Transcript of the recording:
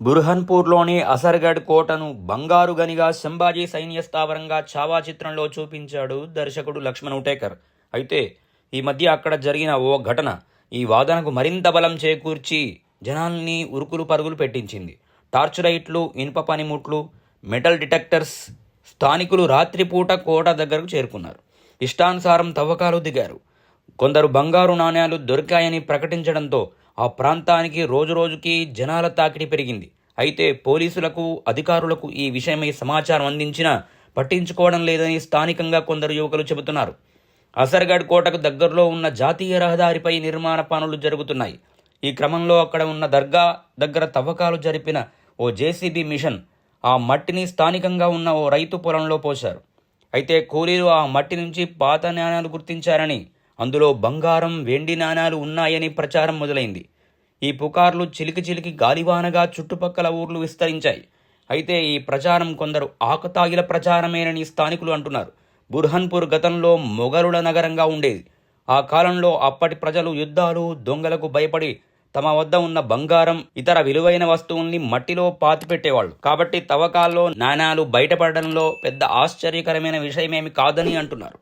బుర్హన్పూర్లోని అసర్గఢ్ కోటను బంగారు గనిగా సంభాజీ సైన్య స్థావరంగా చావా చిత్రంలో చూపించాడు దర్శకుడు లక్ష్మణ్ ఉటేకర్ అయితే ఈ మధ్య అక్కడ జరిగిన ఓ ఘటన ఈ వాదనకు మరింత బలం చేకూర్చి జనాల్ని ఉరుకులు పరుగులు పెట్టించింది. టార్చ్ లైట్లు ఇనుప పనిముట్లు మెటల్ డిటెక్టర్స్ స్థానికులు రాత్రిపూట కోట దగ్గరకు చేరుకున్నారు. ఇష్టానుసారం తవ్వకాలు దిగారు. కొందరు బంగారు నాణ్యాలు దొరికాయని ప్రకటించడంతో ఆ ప్రాంతానికి రోజురోజుకి జనాల తాకిడి పెరిగింది. అయితే పోలీసులకు అధికారులకు ఈ విషయమై సమాచారం అందించినా పట్టించుకోవడం లేదని స్థానికంగా కొందరు యువకులు చెబుతున్నారు. అసర్గఢ్ కోటకు దగ్గరలో ఉన్న జాతీయ రహదారిపై నిర్మాణ పనులు జరుగుతున్నాయి. ఈ క్రమంలో అక్కడ ఉన్న దర్గా దగ్గర తవ్వకాలు జరిపిన ఓ జేసీబీ మిషన్ ఆ మట్టిని స్థానికంగా ఉన్న ఓ రైతు పొలంలో పోశారు. అయితే కూలీలు ఆ మట్టి నుంచి పాత నాణాలు గుర్తించారని అందులో బంగారం వెండి నాణాలు ఉన్నాయని ప్రచారం మొదలైంది. ఈ పుకార్లు చిలికి చిలికి గాలివానగా చుట్టుపక్కల ఊర్లు విస్తరించాయి. అయితే ఈ ప్రచారం కొందరు ఆకతాయిల ప్రచారమేనని స్థానికులు అంటున్నారు. బుర్హన్పూర్ గతంలో మొఘలుల నగరంగా ఉండేది. ఆ కాలంలో అప్పటి ప్రజలు యుద్ధాలు దొంగలకు భయపడి తమ వద్ద ఉన్న బంగారం ఇతర విలువైన వస్తువుల్ని మట్టిలో పాతిపెట్టేవాళ్ళు. కాబట్టి తవ్వకాల్లో నాణాలు బయటపడడంలో పెద్ద ఆశ్చర్యకరమైన విషయమేమి కాదని అంటున్నారు.